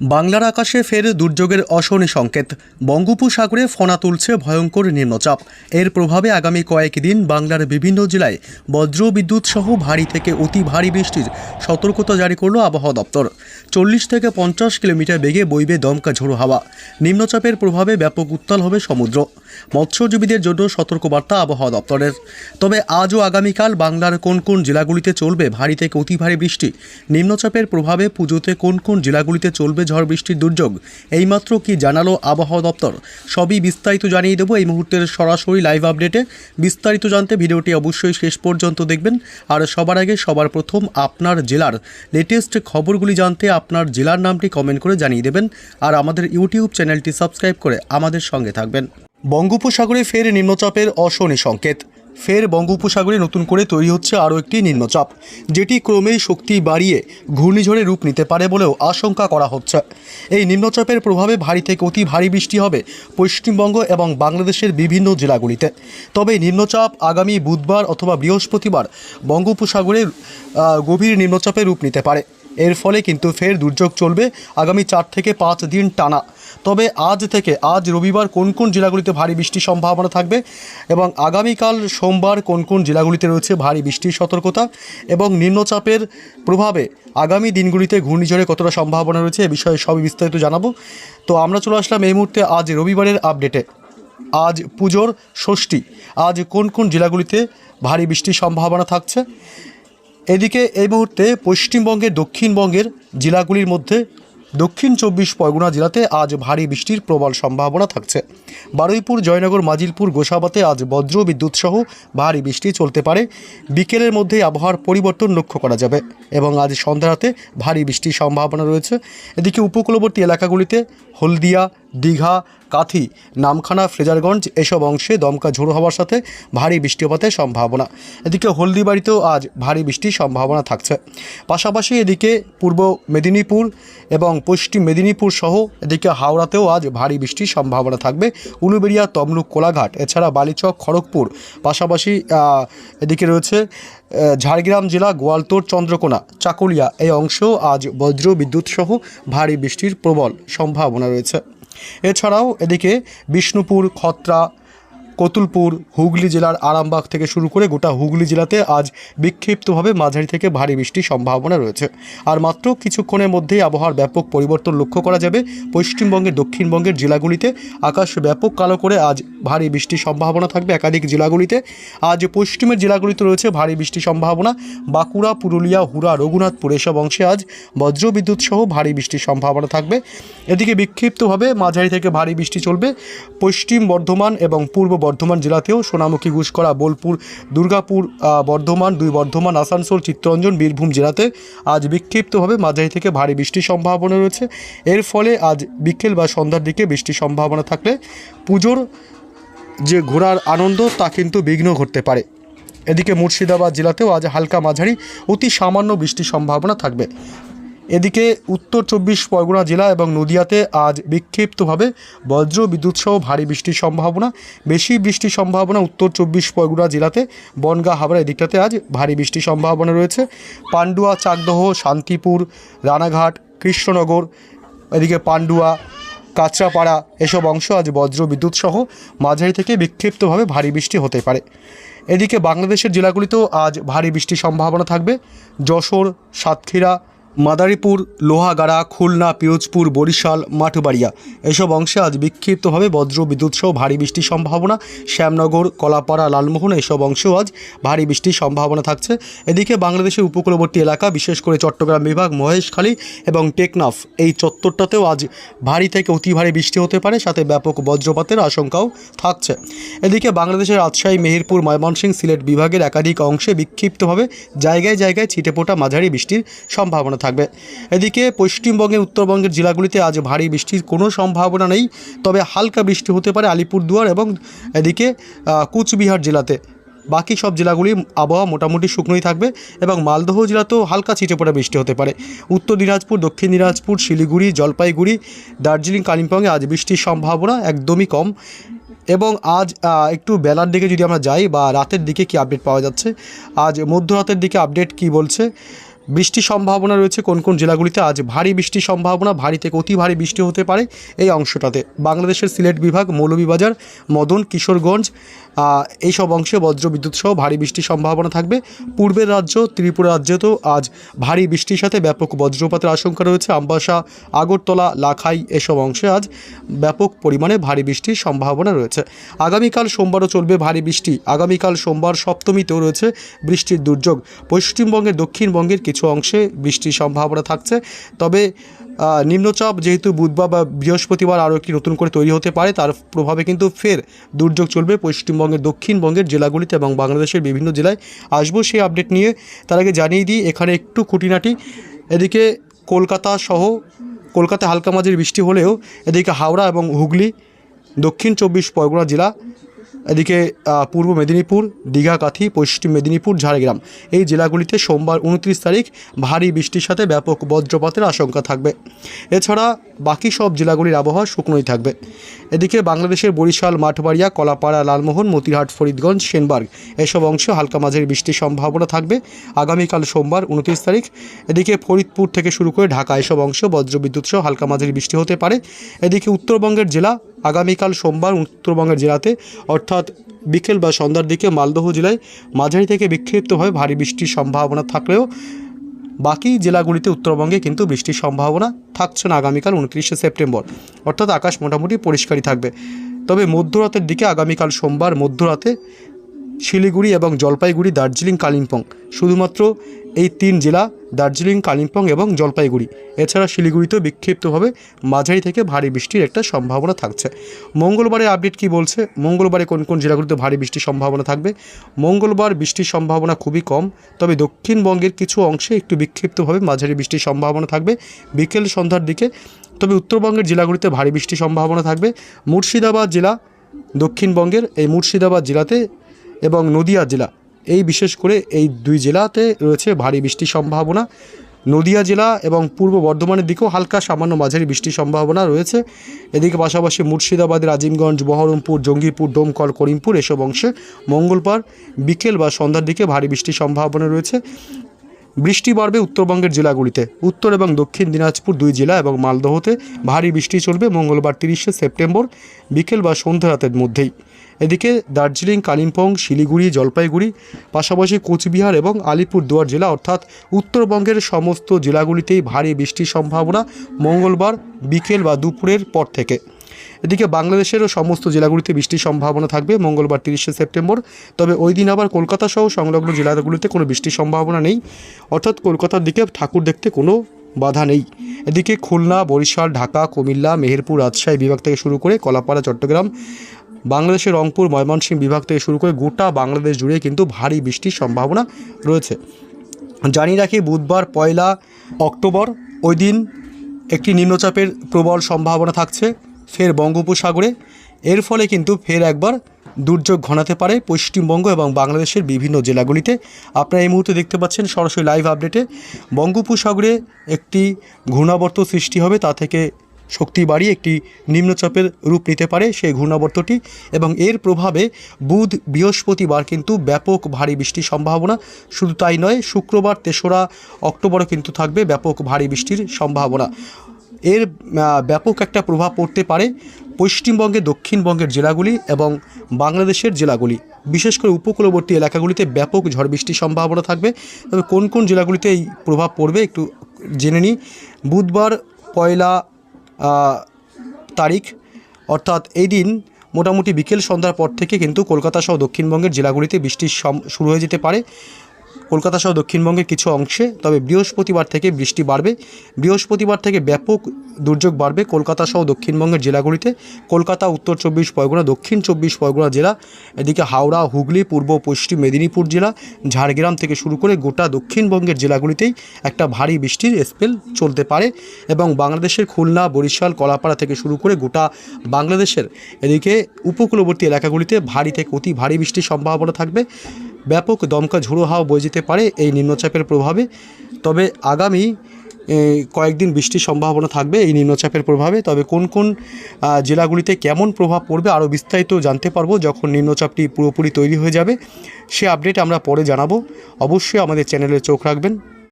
বাংলার আকাশে ফের দুর্যোগের অশনি সংকেত। বঙ্গোপসাগরে ফনা তুলছে ভয়ঙ্কর নিম্নচাপ। এর প্রভাবে আগামী কয়েকদিন বাংলার বিভিন্ন জেলায় বজ্র বিদ্যুৎ সহ ভারী থেকে অতি ভারী বৃষ্টির সতর্কতা জারি করল আবহাওয়া দপ্তর। চল্লিশ থেকে পঞ্চাশ কিলোমিটার বেগে বইবে দমকা ঝোড়ো হাওয়া। নিম্নচাপের প্রভাবে ব্যাপক উত্তাল হবে সমুদ্র। মৎস্যজীবীদের জন্য সতর্কবার্তা আবহাওয়া দপ্তরের। তবে আজ ও আগামীকাল বাংলার কোন কোন জেলাগুলিতে চলবে ভারী থেকে অতি ভারী বৃষ্টি? নিম্নচাপের প্রভাবে পুজোতে কোন কোন জেলাগুলিতে চলবে ঝড় বৃষ্টির দুর্যোগ। এইমাত্র কি জানালো আবহাওয়া দপ্তর? সবই বিস্তারিত জানিয়ে দেবো। এই মুহূর্তের সরাসরি লাইভ আপডেটে বিস্তারিত জানতে ভিডিওটি অবশ্যই শেষ পর্যন্ত দেখবেন। আর সবার আগে সবার প্রথম আপনার জেলার লেটেস্ট খবরগুলি জানতে আপনার জেলার নামটি কমেন্ট করে জানিয়ে দেবেন। আর আমাদের ইউটিউব চ্যানেলটি সাবস্ক্রাইব করে আমাদের সঙ্গে থাকবেন। বঙ্গোপসাগরে ফের নিম্নচাপের অশনি সংকেত। ফের বঙ্গোপসাগরে নতুন করে তৈরি হচ্ছে আরও একটি নিম্নচাপ, যেটি ক্রমেই শক্তি বাড়িয়ে ঘূর্ণিঝড়ে রূপ নিতে পারে বলেও আশঙ্কা করা হচ্ছে। এই নিম্নচাপের প্রভাবে ভারী থেকে অতি ভারী বৃষ্টি হবে পশ্চিমবঙ্গ এবং বাংলাদেশের বিভিন্ন জেলাগুলিতে। তবে নিম্নচাপ আগামী বুধবার অথবা বৃহস্পতিবার বঙ্গোপসাগরে গভীর নিম্নচাপে রূপ নিতে পারে। এর ফলে কিন্তু ফের দুর্যোগ চলবে আগামী চার থেকে পাঁচ দিন টানা। তবে আজ থেকে আজ রবিবার কোন কোন জেলাগুলিতে ভারী বৃষ্টির সম্ভাবনা থাকবে এবং আগামীকাল সোমবার কোন কোন জেলাগুলিতে রয়েছে ভারী বৃষ্টির সতর্কতা এবং নিম্নচাপের প্রভাবে আগামী দিনগুলিতে ঘূর্ণিঝড়ে কতটা সম্ভাবনা রয়েছে এ বিষয়ে সবই বিস্তারিত জানাব। তো আমরা চলে আসলাম এই মুহূর্তে আজ রবিবারের আপডেটে। আজ পুজোর ষষ্ঠী। আজ কোন কোন জেলাগুলিতে ভারী বৃষ্টির সম্ভাবনা থাকছে? এদিকে এই মুহূর্তে পশ্চিমবঙ্গের, দক্ষিণবঙ্গের জেলাগুলির মধ্যে দক্ষিণ চব্বিশ পরগনা জেলাতে আজ ভারী বৃষ্টির প্রবল সম্ভাবনা থাকছে। বারুইপুর, জয়নগর, মাজিলপুর, গোসাবাতে আজ বজ্র বিদ্যুৎ সহ ভারী বৃষ্টি চলতে পারে। বিকেলের মধ্যেই আবহাওয়ার পরিবর্তন লক্ষ্য করা যাবে এবং আজ সন্ধ্যা রাতে ভারী বৃষ্টির সম্ভাবনা রয়েছে। এদিকে উপকূলবর্তী এলাকাগুলিতে হলদিয়া দীঘা, কাথি, নামখানা, ফ্রেজারগঞ্জ এসব অংশে দমকা ঝোড়ো হওয়ার সাথে ভারী বৃষ্টিপাতের সম্ভাবনা। এদিকে হলদিবাড়িতেও আজ ভারী বৃষ্টির সম্ভাবনা থাকছে। পাশাপাশি এদিকে পূর্ব মেদিনীপুর এবং পশ্চিম মেদিনীপুর সহ এদিকে হাওড়াতেও আজ ভারী বৃষ্টির সম্ভাবনা থাকবে। উলুবেড়িয়া, তমলুক, কোলাঘাট, এছাড়া বালিচক, খড়গপুর, পাশাপাশি এদিকে রয়েছে ঝাড়গ্রাম জেলা গোয়ালতোড় চন্দ্রকোনা, চাকুলিয়া এই অংশেও আজ বজ্র বিদ্যুৎ সহ ভারী বৃষ্টির প্রবল সম্ভাবনা রয়েছে। এছাড়াও এদিকে বিষ্ণুপুর খত্রা কতুলপুর, হুগলি জেলার আরামবাগ থেকে শুরু করে গোটা হুগলি জেলাতে আজ বিক্ষিপ্তভাবে মাঝারি থেকে ভারী বৃষ্টির সম্ভাবনা রয়েছে। আর মাত্র কিছুক্ষণের মধ্যেই আবহাওয়ার ব্যাপক পরিবর্তন লক্ষ্য করা যাবে। পশ্চিমবঙ্গের, দক্ষিণবঙ্গের জেলাগুলিতে আকাশ ব্যাপক কালো করে আজ ভারী বৃষ্টির সম্ভাবনা থাকবে একাধিক জেলাগুলিতে। আজ পশ্চিমের জেলাগুলিতে রয়েছে ভারী বৃষ্টির সম্ভাবনা। বাঁকুড়া, পুরুলিয়া হুরা রঘুনাথপুর এসব অংশে আজ বজ্রবিদ্যুৎ সহ ভারী বৃষ্টির সম্ভাবনা থাকবে। এদিকে বিক্ষিপ্তভাবে মাঝারি থেকে ভারী বৃষ্টি চলবে। পশ্চিম বর্ধমান এবং পূর্ব বর্ধমান জেলাতেও সোনামুখী ঘুষকরা বোলপুর, দুর্গাপুর বর্ধমান, দুই বর্ধমান, আসানসোল, চিত্তরঞ্জন, বীরভূম জেলাতে আজ বিক্ষিপ্তভাবে মাঝারি থেকে ভারী বৃষ্টির সম্ভাবনা রয়েছে। এর ফলে আজ বিকেল বা সন্ধ্যার দিকে বৃষ্টির সম্ভাবনা থাকলে পুজোর যে ঘোরার আনন্দ তা কিন্তু বিঘ্ন ঘটতে পারে। এদিকে মুর্শিদাবাদ জেলাতেও আজ হালকা মাঝারি, অতি সামান্য বৃষ্টির সম্ভাবনা থাকবে। এদিকে উত্তর চব্বিশ পরগনা জেলা এবং নদিয়াতে আজ বিক্ষিপ্তভাবে বজ্র বিদ্যুৎ সহ ভারী বৃষ্টির সম্ভাবনা। বেশি বৃষ্টির সম্ভাবনা উত্তর চব্বিশ পরগনা জেলাতে। বনগাঁ হাবড়া এদিকটাতে আজ ভারী বৃষ্টির সম্ভাবনা রয়েছে। পান্ডুয়া, চাকদহ, শান্তিপুর, রানাঘাট, কৃষ্ণনগর, এদিকে পান্ডুয়া, কাঁচরাপাড়া এসব অংশ আজ বজ্র বিদ্যুৎ সহ মাঝারি থেকে বিক্ষিপ্তভাবে ভারী বৃষ্টি হতে পারে। এদিকে বাংলাদেশের জেলাগুলিতেও আজ ভারী বৃষ্টির সম্ভাবনা থাকবে। যশোর, সাতক্ষীরা মাদারীপুর, লোহাগাড়া, খুলনা, পিরোজপুর, বরিশাল, মাঠবাড়িয়া। এসব অংশে আজ বিক্ষিপ্তভাবে বজ্র বিদ্যুৎ সহ ভারী বৃষ্টির সম্ভাবনা। শ্যামনগর, কলাপাড়া, লালমোহন এসব অংশেও আজ ভারী বৃষ্টির সম্ভাবনা থাকছে। এদিকে বাংলাদেশের উপকূলবর্তী এলাকা, বিশেষ করে চট্টগ্রাম বিভাগ, মহেশখালী এবং টেকনাফ, এই চত্বরটাতেও আজ ভারী থেকে অতি ভারী বৃষ্টি হতে পারে। সাথে ব্যাপক বজ্রপাতের আশঙ্কাও থাকছে। এদিকে বাংলাদেশের রাজশাহী, মেহেরপুর, ময়মনসিংহ সিলেট বিভাগের একাধিক অংশে বিক্ষিপ্তভাবে জায়গায় জায়গায় ছিটেফোঁটা মাঝারি বৃষ্টির সম্ভাবনা থাকবে। এদিকে পশ্চিমবঙ্গের, উত্তরবঙ্গের জেলাগুলিতে আজ ভারী বৃষ্টির কোনো সম্ভাবনা নেই, তবে হালকা বৃষ্টি হতে পারে আলিপুরদুয়ার এবং এদিকে কুচবিহার জেলাতে। বাকি সব জেলাগুলি আবহাওয়া মোটামুটি শুকনোই থাকবে এবং মালদহ জেলাতেও হালকা ছিটেপোটা বৃষ্টি হতে পারে। উত্তর দিনাজপুর, দক্ষিণ দিনাজপুর, শিলিগুড়ি, জলপাইগুড়ি, দার্জিলিং, কালিম্পংয়ে আজ বৃষ্টির সম্ভাবনা একদমই কম এবং আজ একটু বেলার দিকে যদি আমরা যাই বা রাতের দিকে কি আপডেট পাওয়া যাচ্ছে? আজ মধ্যরাতের দিকে আপডেট কি বলছে? বৃষ্টির সম্ভাবনা রয়েছে কোন কোন জেলাগুলিতে। আজ ভারী বৃষ্টির সম্ভাবনা ভারী থেকে অতি ভারী বৃষ্টি হতে পারে এই অংশটাতে। বাংলাদেশের সিলেট বিভাগ মৌলভীবাজার মদন কিশোরগঞ্জ আহ, এইসব অংশে বজ্রবিদ্যুৎ সহ ভারী বৃষ্টির সম্ভাবনা থাকবে। পূর্বের রাজ্য ত্রিপুরা রাজ্যেও আজ ভারী বৃষ্টির সাথে ব্যাপক বজ্রপাতের আশঙ্কা রয়েছে। আমবাসা আগরতলা লাখাই এসব অংশে আজ ব্যাপক পরিমাণে ভারী বৃষ্টির সম্ভাবনা রয়েছে। আগামীকাল সোমবারও চলবে ভারী বৃষ্টি। আগামীকাল সোমবার সপ্তমীতেও রয়েছে বৃষ্টির দুর্যোগ। পশ্চিমবঙ্গের দক্ষিণবঙ্গের কিছু অংশে বৃষ্টির সম্ভাবনা থাকছে। তবে নিম্নচাপ যেহেতু বুধবার বা বৃহস্পতিবার আরও একটি নতুন করে তৈরি হতে পারে, তার প্রভাবে কিন্তু ফের দুর্যোগ চলবে পশ্চিমবঙ্গের, দক্ষিণবঙ্গের জেলাগুলিতে এবং বাংলাদেশের বিভিন্ন জেলায় আসব সেই আপডেট নিয়ে। তার আগে জানিয়ে দিই, এখানে একটু খুঁটিনাটি। এদিকে কলকাতা সহ কলকাতা হালকা মাঝের বৃষ্টি হলেও এদিকে হাওড়া এবং হুগলি, দক্ষিণ চব্বিশ পরগনা জেলা এদিকে পূর্ব মেদিনীপুর, দীঘা, কাথি, পশ্চিম মেদিনীপুর, ঝাড়গ্রাম। এই জেলাগুলিতে সোমবার উনত্রিশ তারিখ ভারী বৃষ্টির সাথে ব্যাপক বজ্রপাতের আশঙ্কা থাকবে। এছাড়া বাকি সব জেলাগুলির আবহাওয়া শুকনোই থাকবে। এদিকে বাংলাদেশের বরিশাল, মাঠবাড়িয়া, কলাপাড়া, লালমোহন মতিহাট ফরিদগঞ্জ, সেনবার্গ, এসব অংশে হালকা মাঝের বৃষ্টির সম্ভাবনা থাকবে। আগামীকাল সোমবার উনত্রিশ তারিখ এদিকে ফরিদপুর থেকে শুরু করে ঢাকা, এসব অংশ বজ্রবিদ্যুৎ সহ হালকা মাঝের বৃষ্টি হতে পারে। এদিকে উত্তরবঙ্গের জেলা আগামীকাল সোমবার উত্তরবঙ্গের জেলাতে, অর্থাৎ বিকেল বা সন্ধ্যার দিকে মালদহ জেলায় মাঝারি থেকে বিক্ষিপ্তভাবে ভারী বৃষ্টির সম্ভাবনা থাকলেও বাকি জেলাগুলিতে উত্তরবঙ্গে কিন্তু বৃষ্টির সম্ভাবনা থাকছে না আগামীকাল উনত্রিশে সেপ্টেম্বর। অর্থাৎ আকাশ মোটামুটি পরিষ্কারই থাকবে। তবে মধ্যরাতের দিকে আগামীকাল সোমবার মধ্যরাতে শিলিগুড়ি এবং জলপাইগুড়ি, দার্জিলিং, কালিম্পং, শুধুমাত্র এই তিন জেলা, দার্জিলিং, কালিম্পং এবং জলপাইগুড়ি। এছাড়া শিলিগুড়িতেও বিক্ষিপ্তভাবে মাঝারি থেকে ভারী বৃষ্টির একটা সম্ভাবনা থাকছে। মঙ্গলবারের আপডেট কি বলছে? মঙ্গলবারে কোন কোন জেলাগুলিতে ভারী বৃষ্টির সম্ভাবনা থাকবে? মঙ্গলবার বৃষ্টির সম্ভাবনা খুবই কম, তবে দক্ষিণবঙ্গের কিছু অংশে একটু বিক্ষিপ্তভাবে মাঝারি বৃষ্টির সম্ভাবনা থাকবে। বিকেল সন্ধ্যার দিকে, তবে উত্তরবঙ্গের জেলাগুলিতে ভারী বৃষ্টির সম্ভাবনা থাকবে। মুর্শিদাবাদ জেলা, দক্ষিণবঙ্গের এই মুর্শিদাবাদ জেলাতে এবং নদিয়া জেলা এই বিশেষ করে এই দুই জেলাতে রয়েছে ভারী বৃষ্টির সম্ভাবনা। নদিয়া জেলা এবং পূর্ব বর্ধমানের দিকেও হালকা সামান্য মাঝারি বৃষ্টির সম্ভাবনা রয়েছে। এদিকে পাশাপাশি মুর্শিদাবাদের রাজিমগঞ্জ বহরমপুর জঙ্গিপুর ডোমকল করিমপুর এসব অংশে মঙ্গলবার বিকেল বা সন্ধ্যার দিকে ভারী বৃষ্টির সম্ভাবনা রয়েছে। বৃষ্টি বাড়বে উত্তরবঙ্গের জেলাগুলিতে। উত্তর এবং দক্ষিণ দিনাজপুর দুই জেলা এবং মালদহতে ভারী বৃষ্টি চলবে মঙ্গলবার তিরিশে সেপ্টেম্বর বিকেল বা সন্ধ্যা রাতের মধ্যেই। এদিকে দার্জিলিং, কালিম্পং, শিলিগুড়ি, জলপাইগুড়ি, পাশাপাশি কোচবিহার এবং আলিপুরদুয়ার জেলা অর্থাৎ উত্তরবঙ্গের সমস্ত জেলাগুলিতেই ভারী বৃষ্টির সম্ভাবনা মঙ্গলবার বিকেল বা দুপুরের পর থেকে। এদিকে বাংলাদেশেরও সমস্ত জেলাগুলিতে বৃষ্টির সম্ভাবনা থাকবে মঙ্গলবার তিরিশে সেপ্টেম্বর। তবে ওই দিন আবার কলকাতা সহ সংলগ্ন জেলাগুলিতে কোনো বৃষ্টির সম্ভাবনা নেই। অর্থাৎ কলকাতার দিকে ঠাকুর দেখতে কোনো বাধা নেই। এদিকে খুলনা, বরিশাল, ঢাকা, কুমিল্লা, মেহেরপুর, রাজশাহী বিভাগ থেকে শুরু করে কলাপাড়া, চট্টগ্রাম বাংলাদেশের রংপুর, ময়মনসিংহ বিভাগ থেকে শুরু করে গোটা বাংলাদেশ জুড়ে কিন্তু ভারী বৃষ্টির সম্ভাবনা রয়েছে। জানিয়ে রাখি, বুধবার পয়লা অক্টোবর ওই দিন একটি নিম্নচাপের প্রবল সম্ভাবনা থাকছে ফের বঙ্গোপসাগরে। এর ফলে কিন্তু ফের একবার দুর্যোগ ঘনাতে পারে পশ্চিমবঙ্গ এবং বাংলাদেশের বিভিন্ন জেলাগুলিতে। আপনারা এই মুহূর্তে দেখতে পাচ্ছেন সরাসরি লাইভ আপডেটে বঙ্গোপসাগরে একটি ঘূর্ণাবর্ত সৃষ্টি হবে, তা থেকে শক্তি বাড়িয়ে একটি নিম্নচাপের রূপ নিতে পারে সেই ঘূর্ণাবর্তটি এবং এর প্রভাবে বুধ বৃহস্পতিবার কিন্তু ব্যাপক ভারী বৃষ্টির সম্ভাবনা। শুধু তাই নয়, শুক্রবার, তেসরা, অক্টোবরও কিন্তু থাকবে ব্যাপক ভারী বৃষ্টির সম্ভাবনা। এর ব্যাপক একটা প্রভাব পড়তে পারে পশ্চিমবঙ্গের, দক্ষিণবঙ্গের জেলাগুলি এবং বাংলাদেশের জেলাগুলি। বিশেষ করে উপকূলবর্তী এলাকাগুলিতে ব্যাপক ঝড় বৃষ্টির সম্ভাবনা থাকবে। তবে কোন কোন জেলাগুলিতে এই প্রভাব পড়বে একটু জেনে নিই। বুধবার, পয়লা তারিখ। অর্থাৎ এই দিন মোটামুটি বিকেল সন্ধ্যার পর থেকে কিন্তু কলকাতা সহ দক্ষিণবঙ্গের জেলাগুলিতে বৃষ্টির শুরু হয়ে যেতে পারে। কলকাতা সহ দক্ষিণবঙ্গের কিছু অংশে, তবে বৃহস্পতিবার থেকে বৃষ্টি বাড়বে। বৃহস্পতিবার থেকে ব্যাপক দুর্যোগ বাড়বে কলকাতা সহ দক্ষিণবঙ্গের জেলাগুলিতে। কলকাতা, উত্তর চব্বিশ পরগনা, দক্ষিণ চব্বিশ পরগনা জেলা, এদিকে হাওড়া, হুগলি, পূর্ব, পশ্চিম মেদিনীপুর জেলা, ঝাড়গ্রাম থেকে শুরু করে গোটা দক্ষিণবঙ্গের জেলাগুলিতেই একটা ভারী বৃষ্টির স্পেল চলতে পারে এবং বাংলাদেশের খুলনা, বরিশাল, কলাপাড়া থেকে শুরু করে গোটা বাংলাদেশের এদিকে উপকূলবর্তী এলাকাগুলিতে ভারী থেকে অতি ভারী বৃষ্টির সম্ভাবনা থাকবে। ব্যাপক দমকা ঝুড়ো হাওয়া বয়ে যেতে পারে এই নিম্নচাপের প্রভাবে। তবে আগামী কয়েকদিন বৃষ্টির সম্ভাবনা থাকবে এই নিম্নচাপের প্রভাবে। তবে কোন কোন জেলাগুলিতে কেমন প্রভাব পড়বে আরও বিস্তারিত জানতে পারব যখন নিম্নচাপটি পুরোপুরি তৈরি হয়ে যাবে। সে আপডেট আমরা পরে জানাব। অবশ্যই আমাদের চ্যানেলে চোখ রাখবেন।